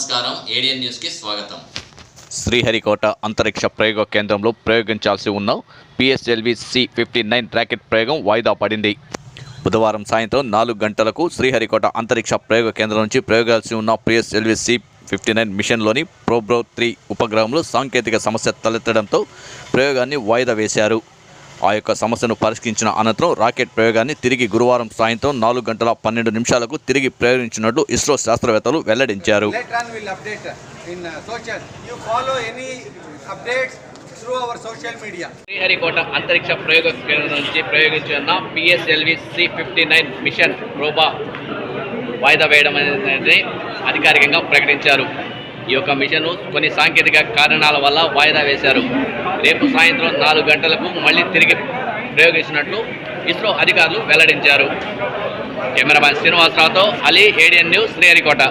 నమస్కారం. ఏడియన్ న్యూస్కి స్వాగతం. శ్రీహరికోట అంతరిక్ష ప్రయోగ కేంద్రంలో ప్రయోగించాల్సి ఉన్న PSLV C fifty nine rocket ప్రయోగం వాయిదా పడింది. బుధవారం సాయంత్రం నాలుగు గంటలకు శ్రీహరికోట అంతరిక్ష ప్రయోగ కేంద్రం నుంచి ప్రయోగాల్సి ఉన్న పిఎస్ఎల్వి సి ఫిఫ్టీ నైన్ మిషన్లోని ప్రోబ్రో త్రీ ఉపగ్రహంలో సాంకేతిక సమస్య తలెత్తడంతో ప్రయోగాన్ని వాయిదా వేశారు. ఆ యొక్క సమస్యను పరిష్కరించిన అనంతరం రాకెట్ ప్రయోగాన్ని తిరిగి గురువారం సాయంత్రం నాలుగు గంటల పన్నెండు నిమిషాలకు తిరిగి ప్రయోగించినట్లు ఇస్రో శాస్త్రవేత్తలు వెల్లడించారు. In uh. శ్రీహరికోట అంతరిక్ష ప్రయోగ కేంద్రం నుంచి ప్రయోగించిన PSLV C fifty nine mission రోబా వాయిదా వేయడం అనేది అధికారికంగా ప్రకటించారు. ఈ యొక్క మిషన్ కొన్ని సాంకేతిక కారణాల వల్ల వాయిదా వేశారు. రేపు సాయంత్రం నాలుగు గంటలకు మళ్ళీ తిరిగి ప్రయోగించినట్లు ఇస్రో అధికారులు వెల్లడించారు. కెమెరామ్యాన్ శ్రీనివాసరావుతో అలీ ఏడియన్ న్యూస్ శ్రీహరికోట.